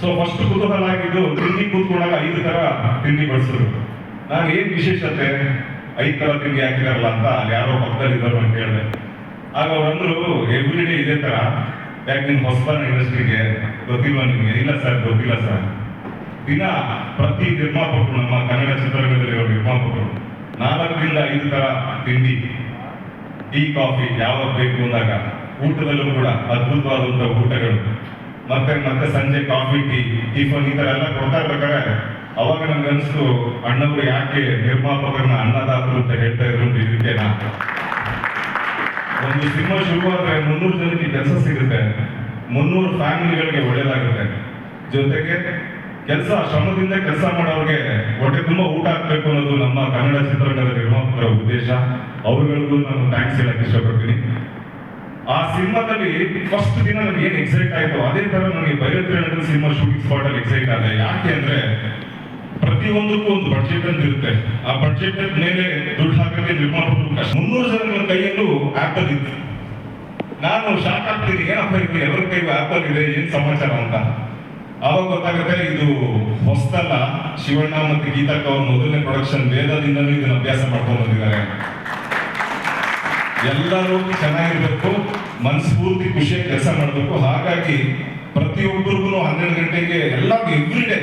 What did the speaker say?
So first ಕುತೂಹಲ ಆಗಿದ್ದು ತಿಂಡಿ ಕೂತ್ಕೊಂಡಾಗ ಐದು ತರ ತಿಂಡಿ ಬಡಿಸಿದ್ರು ನಾನು ಏನ್ ವಿಶೇಷತೆ? ಐದು ತರ ತಿಂಡಿ ಹಾಕಿದಾರಲ್ಲ ಅಂತ ಅಲ್ಲಿ ಯಾರೋ ಇದ್ದಾರೆ ಅಂತ ಹೇಳಿದೆ. ಆಗ ಅವ್ರಂದ್ರು ಎವ್ರಿ ಡೇ ಇದೇ ತರ. ಯಾಕೆ ನಿಮ್ ಹೊಸಬನ ಇಂಡಸ್ಟ್ರಿಗೆ ಗೊತ್ತಿಲ್ಲ ನಿಮ್ಗೆ? ಇಲ್ಲ ಸರ್, ಗೊತ್ತಿಲ್ಲ ಸರ್. ದಿನ ಪ್ರತಿ ನಿರ್ಮಾಪಕರು, ನಮ್ಮ ಕನ್ನಡ ಚಿತ್ರರಂಗದಲ್ಲಿರೋ ನಿರ್ಮಾಪಕರು, ನಾಲ್ಕರಿಂದ ಐದು ತರ ತಿಂಡಿ, ಟೀ, ಕಾಫಿ ಯಾವಾಗ ಬೇಕು ಅಂದಾಗ, ಊಟದಲ್ಲೂ ಕೂಡ ಅದ್ಭುತವಾದಂತಹ ಊಟಗಳು. ಮತ್ತೆ ಮತ್ತೆ ಸಂಜೆ ಕಾಫಿ, ಟೀ, ಟಿಫನ್ ಈ ತರ ಎಲ್ಲ ಕೊಡ್ತಾ ಇರ್ಬೇಕಾದ್ರೆ ಅವಾಗ ನಂಗೆ ಅನಿಸ್ತು, ಅಣ್ಣವರು ಯಾಕೆ ನಿರ್ಮಾಪಕರನ್ನ ಅನ್ನದಾತರು ಅಂತ ಹೇಳ್ತಾ ಇದ್ರು ಅಂತ ಇದಕ್ಕೇನಾ ಒಂದು ಸಿನಿಮಾ ಶುರುವಾದ್ರೆ ಮುನ್ನೂರು ಜನಕ್ಕೆ ಕೆಲಸ ಸಿಗುತ್ತೆ. ಮುನ್ನೂರು ಫ್ಯಾಮಿಲಿಗಳಿಗೆ ಒಳ್ಳೇದಾಗುತ್ತೆ. ಜೊತೆಗೆ ಕೆಲಸ, ಶ್ರಮದಿಂದ ಕೆಲಸ ಮಾಡೋರಿಗೆ ಹೊಟ್ಟೆ ತುಂಬಾ ಊಟ ಹಾಕ್ಬೇಕು ಅನ್ನೋದು ನಮ್ಮ ಕನ್ನಡ ಚಿತ್ರರಂಗದ ನಿರ್ಮಾಪಕರ ಉದ್ದೇಶ. ಅವ್ರುಗಳಿಗೂ ನಾನು ಥ್ಯಾಂಕ್ಸ್ ಹೇಳಕ್ಕೆ ಇಷ್ಟಪಡ್ತೀನಿ. ಆ ಸಿನಿಮಾದಲ್ಲಿ ಫಸ್ಟ್ ದಿನ ನನಗೆ ಏನು ಎಕ್ಸೈಟ್ ಆಯ್ತು ಅದೇ ತರ ನನಗೆ ಬೈರತ್ರಿ ಸಿನಿಮಾ ಶೂಟಿಂಗ್ ಸ್ಪಾಟ್ ಅಲ್ಲಿ ಎಕ್ಸೈಟ್ ಆದೆ ಯಾಕೆ ಅಂದ್ರೆ ಪ್ರತಿಯೊಂದಕ್ಕೂ ಒಂದು ಬಡ್ಜೆಟ್ ಅಂತ ಇರುತ್ತೆ. ಆ ಬಡ್ಜೆಟ್ ಮೇಲೆ ದುಡ್ಡು ಹಾಕಕ್ಕೆ ನಿರ್ಮಾಪಕರು ಮುನ್ನೂರು ಜನಗಳ ಕೈಯಲ್ಲೂ ಆಪಲ್ ಇತ್ತು ನಾನು ಶಾಕ್ ಆಗ್ತೀನಿ ಏನಪ್ಪ ಇದು? ಎಲ್ಲರ ಕೈಗೂ ಆಪಲ್ ಇದೆ? ಏನ್ ಸಮಾಚಾರ ಅಂತ. ಅವಾಗ ಗೊತ್ತಾಗುತ್ತೆ ಇದು ಹೊಸ್ತಲ್ಲ ಶಿವಣ್ಣ ಮತ್ತೆ ಗೀತಾ ಅವ್ರ ಮೊದಲನೇ ಪ್ರೊಡಕ್ಷನ್ ವೇದದಿಂದಲೂ ಇದನ್ನ ಅಭ್ಯಾಸ ಮಾಡ್ಕೊಂಡು ಬಂದಿದ್ದಾರೆ. ಎಲ್ಲರೂ ಚೆನ್ನಾಗಿರ್ಬೇಕು ಮನಸ್ಫೂರ್ತಿ ಖುಷಿಯಾಗಿ ಕೆಲಸ ಮಾಡಬೇಕು. ಹಾಗಾಗಿ ಪ್ರತಿಯೊಬ್ಬರಿಗೂ ಹನ್ನೆರಡು ಗಂಟೆಗೆ ಎಲ್ಲ ಎವ್ರಿ ಡೇ